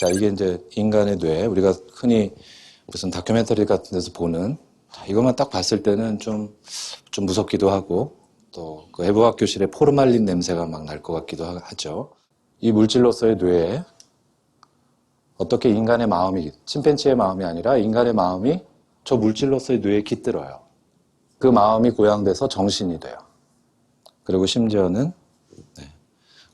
자, 이게 이제 인간의 뇌, 우리가 흔히 무슨 다큐멘터리 같은 데서 보는, 자, 이것만 딱 봤을 때는 좀, 좀 무섭기도 하고, 또, 그 해부학 교실에 포르말린 냄새가 막 날 것 같기도 하- 하죠. 이 물질로서의 뇌에 어떻게 인간의 마음이, 침팬지의 마음이 아니라 인간의 마음이 저 물질로서의 뇌에 깃들어요. 그 마음이 고양돼서 정신이 돼요. 그리고 심지어는, 네.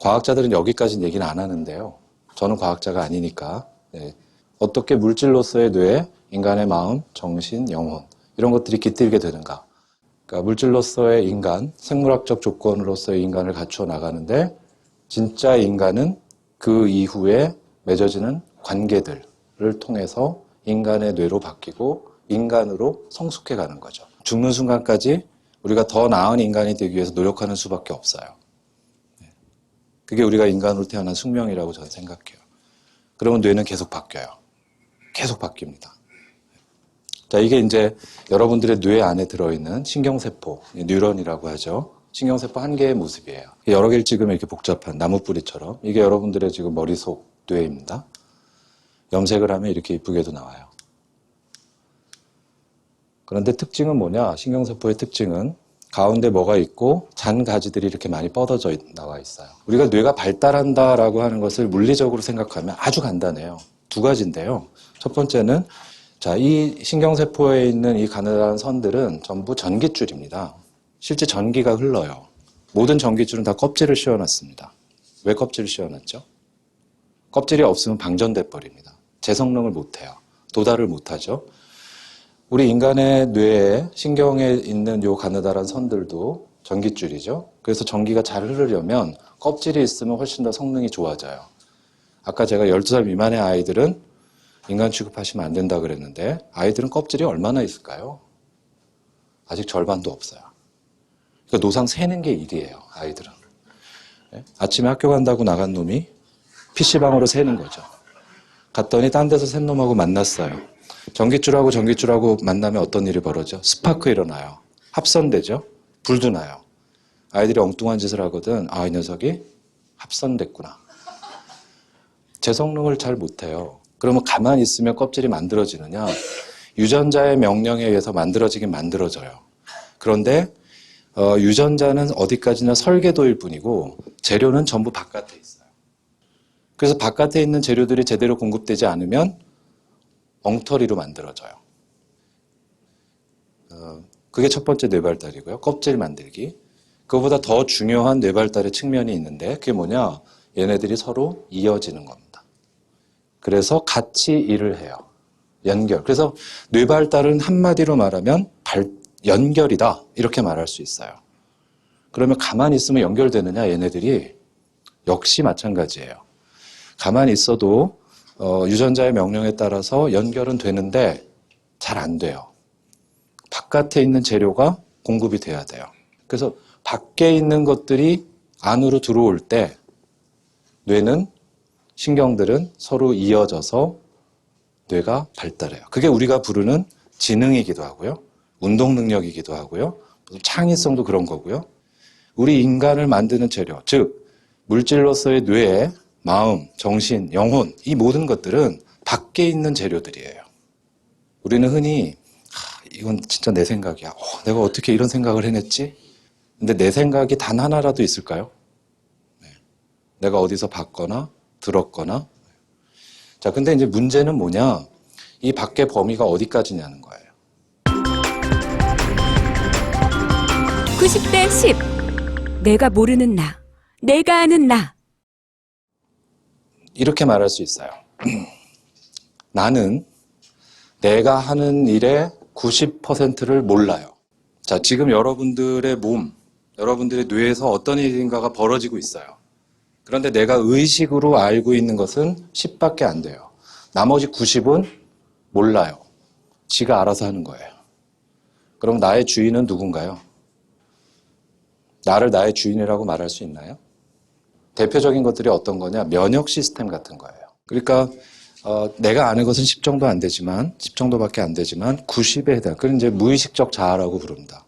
과학자들은 여기까지는 얘기는 안 하는데요. 저는 과학자가 아니니까 네. 어떻게 물질로서의 뇌, 인간의 마음, 정신, 영혼 이런 것들이 깃들게 되는가? 그러니까 물질로서의 인간, 생물학적 조건으로서의 인간을 갖추어 나가는데 진짜 인간은 그 이후에 맺어지는 관계들을 통해서 인간의 뇌로 바뀌고 인간으로 성숙해 가는 거죠. 죽는 순간까지 우리가 더 나은 인간이 되기 위해서 노력하는 수밖에 없어요. 그게 우리가 인간으로 태어난 숙명이라고 저는 생각해요. 그러면 뇌는 계속 바뀌어요. 계속 바뀝니다. 자, 이게 이제 여러분들의 뇌 안에 들어있는 신경세포, 뉴런이라고 하죠. 신경세포 한 개의 모습이에요. 여러 개를 찍으면 이렇게 복잡한 나무뿌리처럼. 이게 여러분들의 지금 머릿속 뇌입니다. 염색을 하면 이렇게 이쁘게도 나와요. 그런데 특징은 뭐냐? 신경세포의 특징은 가운데 뭐가 있고 잔 가지들이 이렇게 많이 뻗어져 있- 나와 있어요. 우리가 뇌가 발달한다라고 하는 것을 물리적으로 생각하면 아주 간단해요. 두 가지인데요. 첫 번째는 자, 이 신경세포에 있는 이 가느다란 선들은 전부 전깃줄입니다. 실제 전기가 흘러요. 모든 전깃줄은 다 껍질을 씌워놨습니다. 왜 껍질을 씌워놨죠? 껍질이 없으면 방전돼 버립니다. 재성능을 못해요. 도달을 못하죠. 우리 인간의 뇌에 신경에 있는 요 가느다란 선들도 전깃줄이죠. 그래서 전기가 잘 흐르려면 껍질이 있으면 훨씬 더 성능이 좋아져요. 아까 제가 12살 미만의 아이들은 인간 취급하시면 안 된다 그랬는데 아이들은 껍질이 얼마나 있을까요? 아직 절반도 없어요. 그러니까 노상 세는 게 일이에요, 아이들은. 예? 아침에 학교 간다고 나간 놈이 PC방으로 세는 거죠. 갔더니 딴 데서 센 놈하고 만났어요. 전기줄하고 전기줄하고 만나면 어떤 일이 벌어져? 스파크 일어나요. 합선되죠? 불도 나요. 아이들이 엉뚱한 짓을 하거든. 아, 이 녀석이 합선됐구나. 제 성능을 잘 못해요. 그러면 가만히 있으면 껍질이 만들어지느냐? 유전자의 명령에 의해서 만들어지긴 만들어져요. 그런데 어, 유전자는 어디까지나 설계도일 뿐이고 재료는 전부 바깥에 있어요. 그래서 바깥에 있는 재료들이 제대로 공급되지 않으면 엉터리로 만들어져요. 어, 그게 첫 번째 뇌발달이고요. 껍질 만들기. 그거보다 더 중요한 뇌발달의 측면이 있는데 그게 뭐냐? 얘네들이 서로 이어지는 겁니다. 그래서 같이 일을 해요. 연결. 그래서 뇌발달은 한마디로 말하면 발, 연결이다. 이렇게 말할 수 있어요. 그러면 가만히 있으면 연결되느냐? 얘네들이 역시 마찬가지예요. 가만히 있어도 어, 유전자의 명령에 따라서 연결은 되는데 잘 안 돼요. 바깥에 있는 재료가 공급이 돼야 돼요. 그래서 밖에 있는 것들이 안으로 들어올 때 뇌는 신경들은 서로 이어져서 뇌가 발달해요. 그게 우리가 부르는 지능이기도 하고요. 운동 능력이기도 하고요. 창의성도 그런 거고요. 우리 인간을 만드는 재료, 즉 물질로서의 뇌, 마음, 정신, 영혼 이 모든 것들은 밖에 있는 재료들이에요. 우리는 흔히 하, 이건 진짜 내 생각이야. 어, 내가 어떻게 이런 생각을 해냈지? 근데 내 생각이 단 하나라도 있을까요? 네. 내가 어디서 봤거나 들었거나. 자, 근데 이제 문제는 뭐냐? 이 밖의 범위가 어디까지냐는 거예요. 90대 10. 내가 모르는 나. 내가 아는 나. 이렇게 말할 수 있어요. 나는 내가 하는 일의 90%를 몰라요. 자, 지금 여러분들의 몸, 여러분들의 뇌에서 어떤 일인가가 벌어지고 있어요. 그런데 내가 의식으로 알고 있는 것은 10밖에 안 돼요. 나머지 90은 몰라요. 지가 알아서 하는 거예요. 그럼 나의 주인은 누군가요? 나를 나의 주인이라고 말할 수 있나요? 대표적인 것들이 어떤 거냐? 면역 시스템 같은 거예요. 그러니까 어, 내가 아는 것은 10 정도 안 되지만 10 정도밖에 안 되지만 90에 해당. 그건 이제 무의식적 자아라고 부릅니다.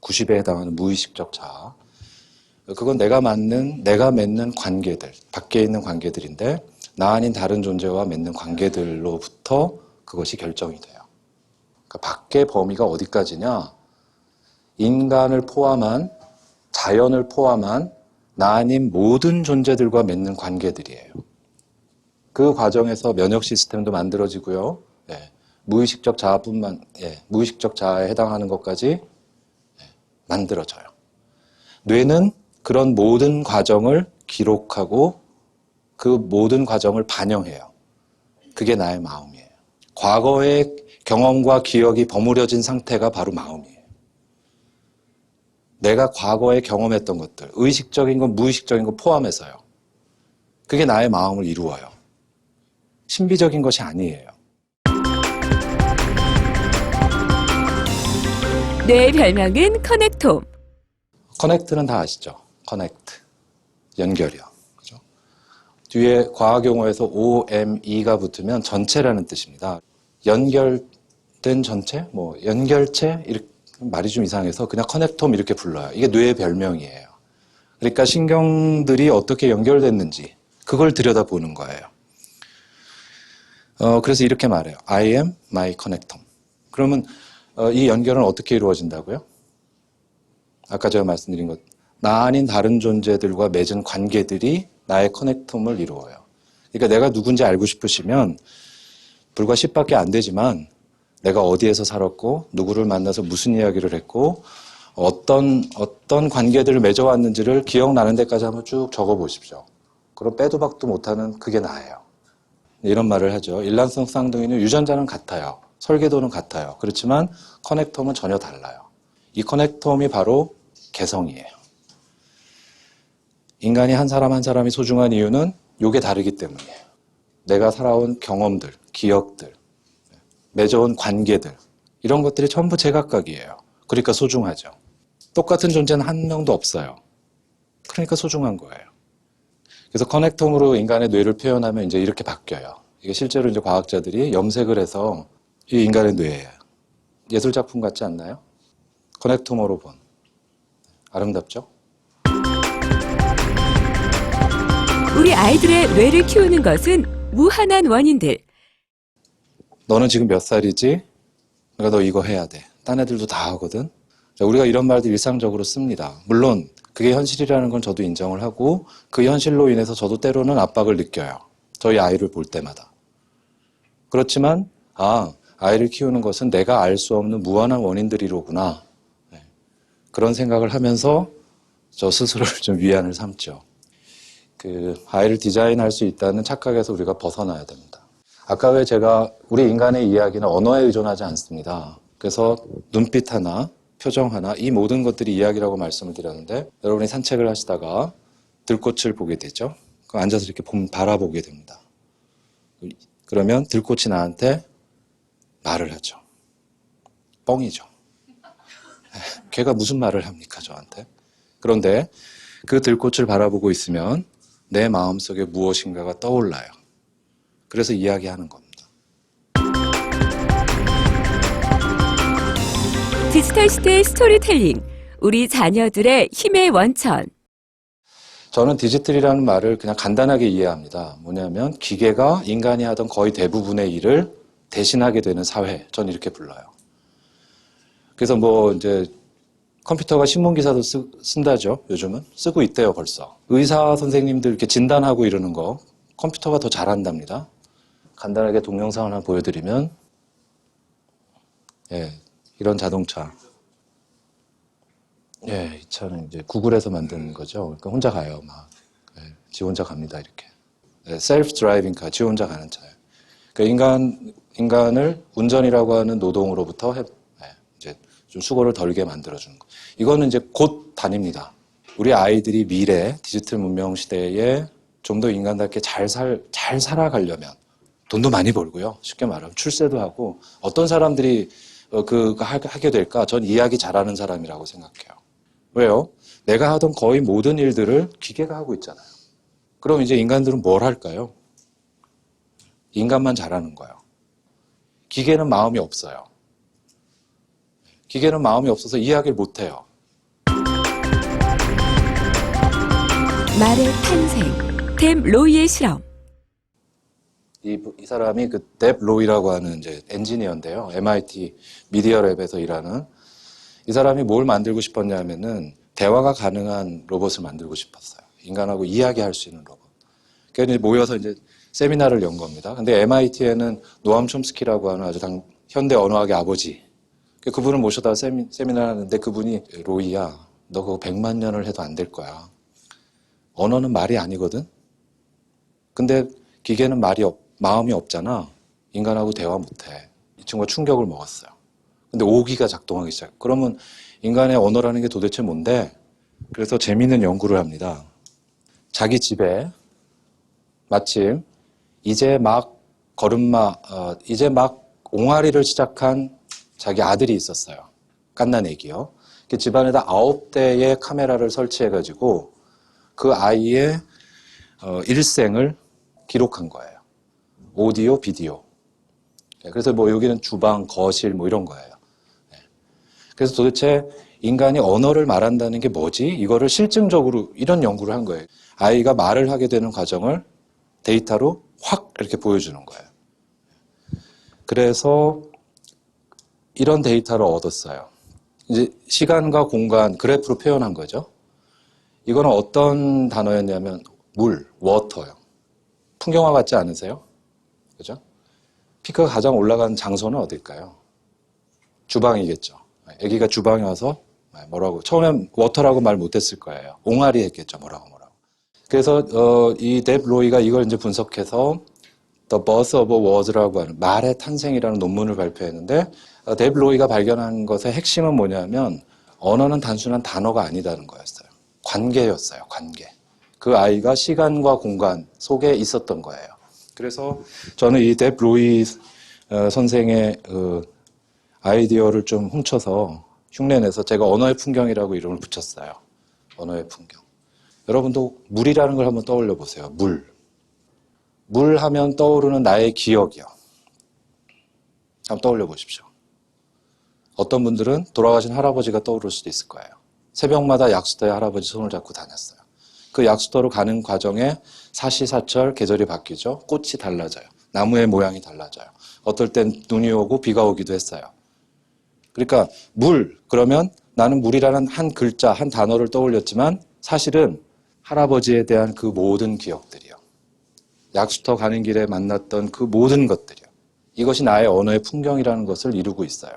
90에 해당하는 무의식적 자아. 그건 내가 맞는 내가 맺는 관계들, 밖에 있는 관계들인데 나 아닌 다른 존재와 맺는 관계들로부터 그것이 결정이 돼요. 그러니까 밖의 범위가 어디까지냐? 인간을 포함한 자연을 포함한 나 아닌 모든 존재들과 맺는 관계들이에요. 그 과정에서 면역 시스템도 만들어지고요. 예, 무의식적 자아뿐만 예, 무의식적 자아에 해당하는 것까지 예, 만들어져요. 뇌는 그런 모든 과정을 기록하고 그 모든 과정을 반영해요. 그게 나의 마음이에요. 과거의 경험과 기억이 버무려진 상태가 바로 마음이에요. 내가 과거에 경험했던 것들, 의식적인 것, 무의식적인 것 포함해서요. 그게 나의 마음을 이루어요. 신비적인 것이 아니에요. 뇌의 별명은 커넥톰. 커넥트는 다 아시죠? 커넥트. 연결이요. 그죠? 뒤에 과학 용어에서 OME가 붙으면 전체라는 뜻입니다. 연결된 전체? 뭐, 연결체? 이렇게 말이 좀 이상해서 그냥 커넥톰 이렇게 불러요. 이게 뇌의 별명이에요. 그러니까 신경들이 어떻게 연결됐는지 그걸 들여다보는 거예요. 어, 그래서 이렇게 말해요. I am my connectome. 그러면 어, 이 연결은 어떻게 이루어진다고요? 아까 제가 말씀드린 것, 나 아닌 다른 존재들과 맺은 관계들이 나의 커넥텀을 이루어요. 그러니까 내가 누군지 알고 싶으시면 불과 10밖에 안 되지만 내가 어디에서 살았고 누구를 만나서 무슨 이야기를 했고 어떤 어떤 관계들을 맺어왔는지를 기억나는 데까지 한번 쭉 적어 보십시오. 그럼 빼도 박도 못하는 그게 나예요. 이런 말을 하죠. 일란성 쌍둥이는 유전자는 같아요. 설계도는 같아요. 그렇지만 커넥텀은 전혀 달라요. 이 커넥텀이 바로 개성이에요. 인간이 한 사람 한 사람이 소중한 이유는 요게 다르기 때문이에요. 내가 살아온 경험들, 기억들, 맺어온 관계들, 이런 것들이 전부 제각각이에요. 그러니까 소중하죠. 똑같은 존재는 한 명도 없어요. 그러니까 소중한 거예요. 그래서 커넥텀으로 인간의 뇌를 표현하면 이제 이렇게 바뀌어요. 이게 실제로 이제 과학자들이 염색을 해서 이 인간의 뇌예요. 예술 작품 같지 않나요? 커넥토머로 본 아름답죠? 우리 아이들의 뇌를 키우는 것은 무한한 원인들. 너는 지금 몇 살이지? 그러니까 너 이거 해야 돼. 딴 애들도 다 하거든. 자, 우리가 이런 말들 일상적으로 씁니다. 물론 그게 현실이라는 건 저도 인정을 하고 그 현실로 인해서 저도 때로는 압박을 느껴요. 저희 아이를 볼 때마다. 그렇지만 아 아이를 키우는 것은 내가 알 수 없는 무한한 원인들이로구나. 네. 그런 생각을 하면서 저 스스로를 좀 위안을 삼죠. 그 아이를 디자인할 수 있다는 착각에서 우리가 벗어나야 됩니다. 아까 왜 제가 우리 인간의 이야기는 언어에 의존하지 않습니다. 그래서 눈빛 하나, 표정 하나, 이 모든 것들이 이야기라고 말씀을 드렸는데 여러분이 산책을 하시다가 들꽃을 보게 되죠. 그 앉아서 이렇게 봄 바라보게 됩니다. 그러면 들꽃이 나한테 말을 하죠. 뻥이죠. 걔가 무슨 말을 합니까, 저한테? 그런데 그 들꽃을 바라보고 있으면 내 마음속에 무엇인가가 떠올라요. 그래서 이야기하는 겁니다. 디지털 시대의 스토리텔링. 우리 자녀들의 힘의 원천. 저는 디지털이라는 말을 그냥 간단하게 이해합니다. 뭐냐면 기계가 인간이 하던 거의 대부분의 일을 대신하게 되는 사회. 전 이렇게 불러요. 그래서 뭐 이제 컴퓨터가 신문 기사도 쓰, 쓴다죠. 요즘은 쓰고 있대요, 벌써. 의사 선생님들 이렇게 진단하고 이러는 거 컴퓨터가 더 잘한답니다. 간단하게 동영상을 하나 보여드리면 예, 이런 자동차. 예, 이 차는 이제 구글에서 만든 거죠. 그러니까 혼자 가요, 막. 예, 지 혼자 갑니다, 이렇게. 예, 셀프 드라이빙 카, 지 혼자 가는 차예요. 그러니까 인간, 인간을 운전이라고 하는 노동으로부터 해, 예, 이제 좀 수고를 덜게 만들어주는 거. 이거는 이제 곧 다닙니다. 우리 아이들이 미래 디지털 문명 시대에 좀 더 인간답게 잘 살, 잘 살아가려면 돈도 많이 벌고요. 쉽게 말하면 출세도 하고 어떤 사람들이 어, 그, 그 하- 하게 될까? 전 이야기 잘하는 사람이라고 생각해요. 왜요? 내가 하던 거의 모든 일들을 기계가 하고 있잖아요. 그럼 이제 인간들은 뭘 할까요? 인간만 잘하는 거예요. 기계는 마음이 없어요. 기계는 마음이 없어서 이야기를 못 해요. 말의 탄생. 댐 로이의 실험. 이, 이 사람이 그 뎁 로이라고 하는 이제 엔지니어인데요. MIT 미디어 랩에서 일하는 이 사람이 뭘 만들고 싶었냐면은 대화가 가능한 로봇을 만들고 싶었어요. 인간하고 이야기할 수 있는 로봇. 그래서 모여서 이제 세미나를 연 겁니다. 근데 MIT에는 노암 촘스키라고 하는 아주 당, 현대 언어학의 아버지. 그분을 모셔다 세미, 세미나를 하는데 그분이 로이야, 너 그거 100만 년을 해도 안 될 거야. 언어는 말이 아니거든? 근데 기계는 말이 없, 마음이 없잖아. 인간하고 대화 못해. 이 친구가 충격을 먹었어요. 근데 오기가 작동하기 시작. 그러면 인간의 언어라는 게 도대체 뭔데? 그래서 재미있는 연구를 합니다. 자기 집에 마침 이제 막 걸음마, 어, 이제 막 옹알이를 시작한 자기 아들이 있었어요. 깐난 애기요. 그 집안에다 아홉 대의 카메라를 설치해가지고 그 아이의 어, 일생을 기록한 거예요. 오디오, 비디오. 네, 그래서 뭐 여기는 주방, 거실 뭐 이런 거예요. 네. 그래서 도대체 인간이 언어를 말한다는 게 뭐지? 이거를 실증적으로 이런 연구를 한 거예요. 아이가 말을 하게 되는 과정을 데이터로 확 이렇게 보여주는 거예요. 그래서 이런 데이터를 얻었어요. 이제 시간과 공간 그래프로 표현한 거죠. 이거는 어떤 단어였냐면 물, 워터요. 풍경화 같지 않으세요? 그죠? 피크가 가장 올라간 장소는 어딜까요? 주방이겠죠. 아기가 주방에 와서 뭐라고 처음엔 워터라고 말 못했을 거예요. 옹알이 했겠죠. 뭐라고 뭐라고. 그래서 어, 이뎁 로이가 이걸 이제 분석해서 The Birth of a Word라고 하는 말의 탄생이라는 논문을 발표했는데 어, 뎁 로이가 발견한 것의 핵심은 뭐냐면 언어는 단순한 단어가 아니다는 거였어요. 관계였어요. 관계. 그 아이가 시간과 공간 속에 있었던 거예요. 그래서 저는 이뎁 로이 어, 선생의 어, 아이디어를 좀 훔쳐서 흉내내서 제가 언어의 풍경이라고 이름을 붙였어요. 언어의 풍경. 여러분도 물이라는 걸 한번 떠올려 보세요. 물. 물 하면 떠오르는 나의 기억이요. 한번 떠올려 보십시오. 어떤 분들은 돌아가신 할아버지가 떠오를 수도 있을 거예요. 새벽마다 약수터에 할아버지 손을 잡고 다녔어요. 그 약수터로 가는 과정에 사시사철 계절이 바뀌죠. 꽃이 달라져요. 나무의 모양이 달라져요. 어떨 땐 눈이 오고 비가 오기도 했어요. 그러니까 물 그러면 나는 물이라는 한 글자 한 단어를 떠올렸지만 사실은 할아버지에 대한 그 모든 기억들이요. 약수터 가는 길에 만났던 그 모든 것들이요. 이것이 나의 언어의 풍경이라는 것을 이루고 있어요.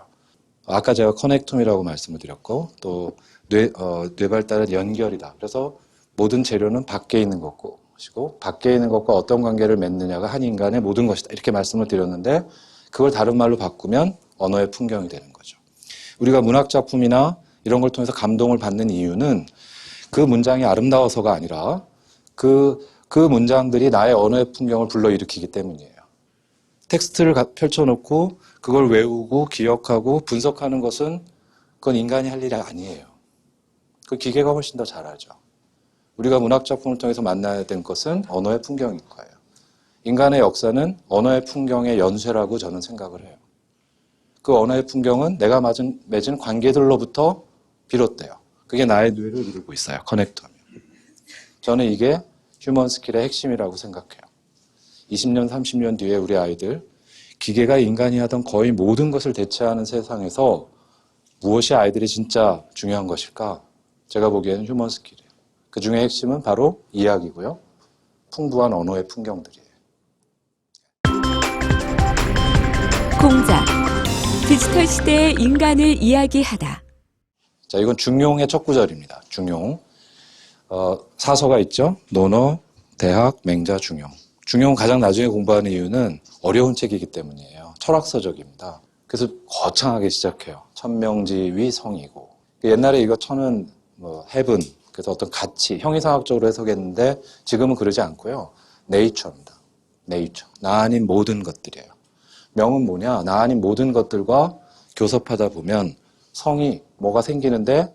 아까 제가 커넥톰이라고 말씀을 드렸고 또 뇌, 어, 뇌발달은 연결이다. 그래서 모든 재료는 밖에 있는 것이고 밖에 있는 것과 어떤 관계를 맺느냐가 한 인간의 모든 것이다. 이렇게 말씀을 드렸는데 그걸 다른 말로 바꾸면 언어의 풍경이 되는 거죠. 우리가 문학 작품이나 이런 걸 통해서 감동을 받는 이유는 그 문장이 아름다워서가 아니라 그, 그 문장들이 나의 언어의 풍경을 불러일으키기 때문이에요. 텍스트를 가- 펼쳐놓고 그걸 외우고 기억하고 분석하는 것은 그건 인간이 할 일이 아니에요. 그 기계가 훨씬 더 잘하죠. 우리가 문학 작품을 통해서 만나야 된 것은 언어의 풍경일 거예요. 인간의 역사는 언어의 풍경의 연쇄라고 저는 생각을 해요. 그 언어의 풍경은 내가 맞은, 맺은 관계들로부터 비롯돼요. 그게 나의 뇌를 이루고 있어요. 커넥터면. 저는 이게 휴먼 스킬의 핵심이라고 생각해요. 20년, 30년 뒤에 우리 아이들 기계가 인간이 하던 거의 모든 것을 대체하는 세상에서 무엇이 아이들이 진짜 중요한 것일까? 제가 보기에는 휴먼 스킬이에요. 그 중에 핵심은 바로 이야기고요. 풍부한 언어의 풍경들이에요. 공작. 디지털 시대의 인간을 이야기하다. 자, 이건 중용의 첫 구절입니다. 중용. 어, 사서가 있죠. 논어, 대학, 맹자, 중용. 중용 가장 나중에 공부하는 이유는 어려운 책이기 때문이에요. 철학서적입니다. 그래서 거창하게 시작해요. 천명지위 성이고. 옛날에 이거 천은 뭐 heaven, 그래서 어떤 가치, 형이상학적으로 해석했는데 지금은 그러지 않고요. 네이처입니다. 네이처. 나 아닌 모든 것들이에요. 명은 뭐냐? 나 아닌 모든 것들과 교섭하다 보면 성이 뭐가 생기는데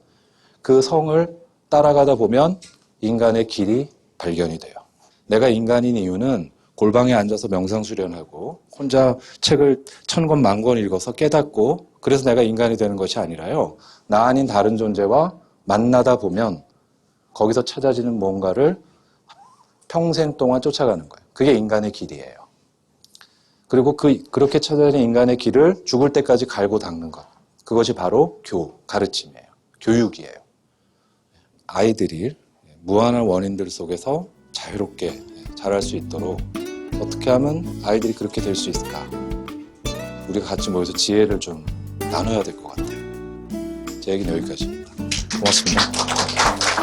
그 성을 따라가다 보면 인간의 길이 발견이 돼요. 내가 인간인 이유는 골방에 앉아서 명상 수련하고 혼자 책을 천 권 만 권 읽어서 깨닫고 그래서 내가 인간이 되는 것이 아니라요. 나 아닌 다른 존재와 만나다 보면 거기서 찾아지는 뭔가를 평생 동안 쫓아가는 거예요. 그게 인간의 길이에요. 그리고 그, 그렇게 찾아낸 인간의 길을 죽을 때까지 갈고 닦는 것. 그것이 바로 교, 가르침이에요. 교육이에요. 아이들이 무한한 원인들 속에서 자유롭게 자랄 수 있도록 어떻게 하면 아이들이 그렇게 될 수 있을까? 우리가 같이 모여서 지혜를 좀 나눠야 될 것 같아요. 제 얘기는 여기까지입니다. 고맙습니다.